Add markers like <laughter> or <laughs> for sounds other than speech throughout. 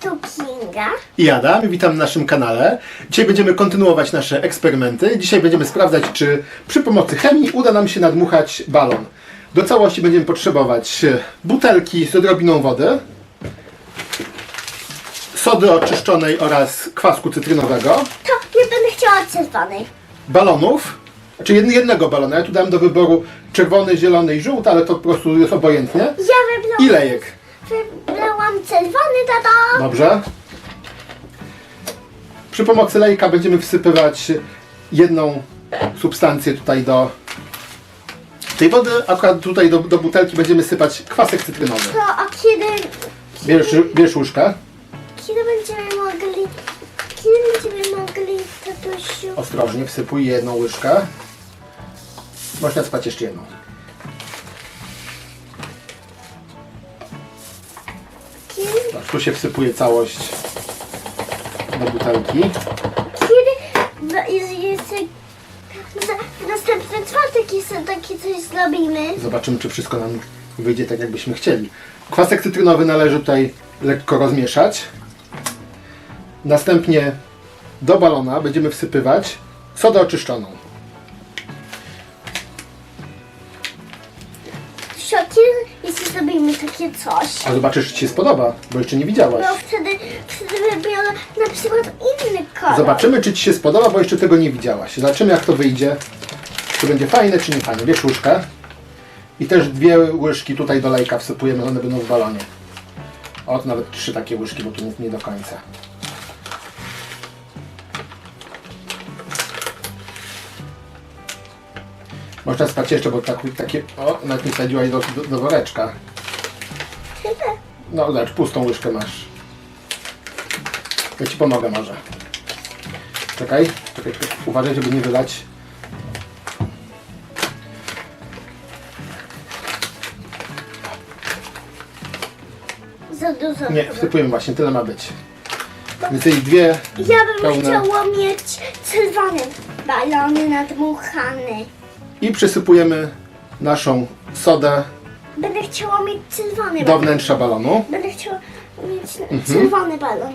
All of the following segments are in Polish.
Tu Kinga. I Adam, witam na naszym kanale. Dzisiaj będziemy kontynuować nasze eksperymenty. Dzisiaj będziemy sprawdzać, czy przy pomocy chemii uda nam się nadmuchać balon. Do całości będziemy potrzebować e, butelki z odrobiną wody, sody oczyszczonej oraz kwasku cytrynowego, To ja będę chciała czerwonej. balonów, czy jed- jednego balona. Ja tu dałem do wyboru czerwony, zielony i żółty, ale to po prostu jest obojętnie. Ja wybrałam, I lejek. Wybrałam czerwony, tato. Dobrze. Przy pomocy lejka będziemy wsypywać jedną substancję tutaj do tej wody, akurat tutaj do, do butelki będziemy sypać kwasek cytrynowy. To a kiedy, Bierz, bierz łyżkę, kiedy będziemy mogli, kiedy będziemy mogli, tatusiu? ostrożnie wsypuj jedną łyżkę. Można sypać jeszcze jedną. Tu się wsypuje całość do butelki. kiedy, no, jest, jest, na, następny czwartek jest takie coś zrobimy. Zobaczymy, czy wszystko nam wyjdzie tak, jakbyśmy chcieli. Kwasek cytrynowy należy tutaj lekko rozmieszać. Następnie do balona będziemy wsypywać sodę oczyszczoną. Kiedy, jeśli zrobimy takie coś? A zobaczysz, czy Ci się spodoba, bo jeszcze nie widziałaś. No wtedy, wtedy wybiorę na przykład inny kolor. Zobaczymy, czy Ci się spodoba, bo jeszcze tego nie widziałaś. Zobaczymy, jak to wyjdzie. Czy będzie fajne, czy nie fajne. Bierz łyżkę. I też dwie łyżki tutaj do lejka wsypujemy, one będą w balonie. Ot, nawet trzy takie łyżki, bo tu nie do końca. Można spać jeszcze, bo tak, takie... O, nawet nie wsadziłaś do, do, do woreczka. No, zobacz, pustą łyżkę masz. Ja Ci pomogę może. Czekaj, czekaj. Uważaj, żeby nie wylać. Za dużo. Nie, wsypujemy właśnie, tyle ma być. Więcej dwie Ja bym pełne. chciała mieć czerwony balony nadmuchany. I przysypujemy naszą sodę Będę chciała mieć czerwony do balon. wnętrza balonu. Będę chciała mieć Mhm. czerwony balon.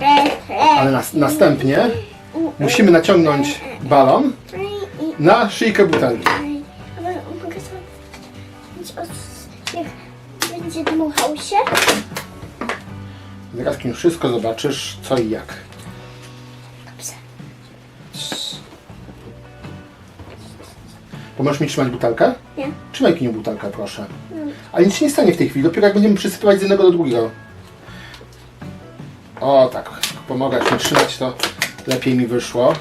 E, e. Ale nas, następnie musimy naciągnąć balon I- i- na szyjkę butelki. i- ale mogę jak będzie dmuchał się. Zaraz kim wszystko zobaczysz, co i jak. Pomożesz mi trzymać butelkę? Nie. Trzymaj kiniu butelkę, proszę. Ale nic się nie stanie w tej chwili, dopiero jak będziemy przysypywać z jednego do drugiego. O, tak. Pomogę mi trzymać, to lepiej mi wyszło.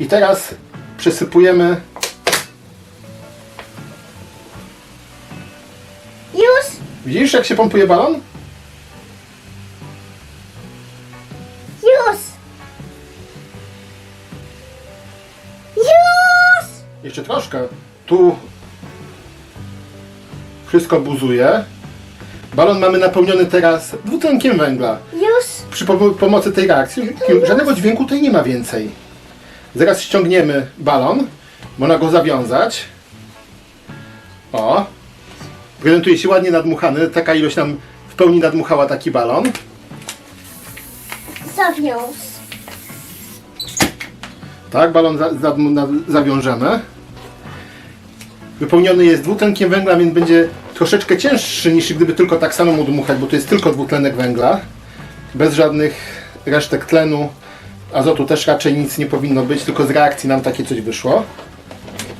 I teraz przysypujemy Już? Widzisz, jak się pompuje balon? Jeszcze troszkę. Tu wszystko buzuje. Balon mamy napełniony teraz dwutlenkiem węgla. Już! Przy pomo- pomocy tej reakcji żadnego dźwięku tutaj nie ma więcej. Zaraz ściągniemy balon. Można go zawiązać. O. Prezentuje się ładnie nadmuchany. Taka ilość nam w pełni nadmuchała taki balon. Zawiąz. Tak, balon za, za, na, zawiążemy. Wypełniony jest dwutlenkiem węgla, więc będzie troszeczkę cięższy niż gdyby tylko tak samo mu dmuchać, bo to jest tylko dwutlenek węgla. Bez żadnych resztek tlenu. Azotu też raczej nic nie powinno być, tylko z reakcji nam takie coś wyszło.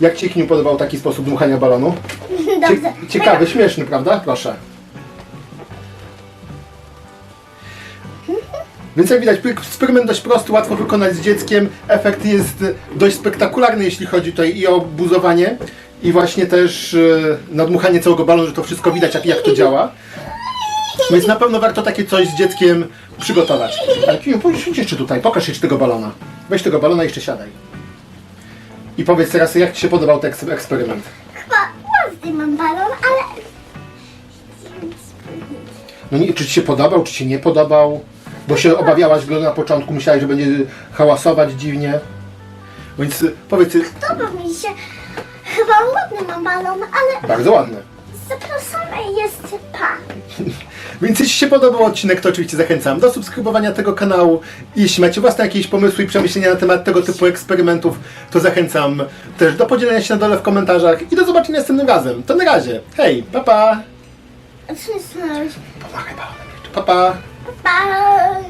Jak Ci Kniu podobał taki sposób dmuchania balonu? <laughs> Dobrze. Cie, ciekawy, śmieszny, prawda? Proszę. Więc jak widać, eksperyment dość prosty, łatwo wykonać z dzieckiem. Efekt jest dość spektakularny, jeśli chodzi tutaj i o buzowanie, i właśnie też e, nadmuchanie całego balonu, że to wszystko widać, jak, jak to działa. Więc na pewno warto takie coś z dzieckiem przygotować. Ale Kiniu, pójdź jeszcze tutaj, pokaż jeszcze tego balona. Weź tego balona i jeszcze siadaj. I powiedz teraz, jak Ci się podobał ten eks- eksperyment. Chyba ładny mam balon, ale... No nie, czy Ci się podobał, czy Ci nie podobał? Bo się obawiałaś go na początku, myślałaś, że będzie hałasować dziwnie. Więc y, powiedz, y, Podoba mi się. Chyba ładny mam balon, ale bardzo ładny. zapraszam jest pa. <laughs> Więc jeśli się podobał odcinek, to oczywiście zachęcam do subskrybowania tego kanału. Jeśli macie własne jakieś pomysły i przemyślenia na temat tego typu eksperymentów, to zachęcam też do podzielenia się na dole w komentarzach i do zobaczenia następnym razem. To na razie. Hej, papa. Pa. Pa. Pa, pa. Pa.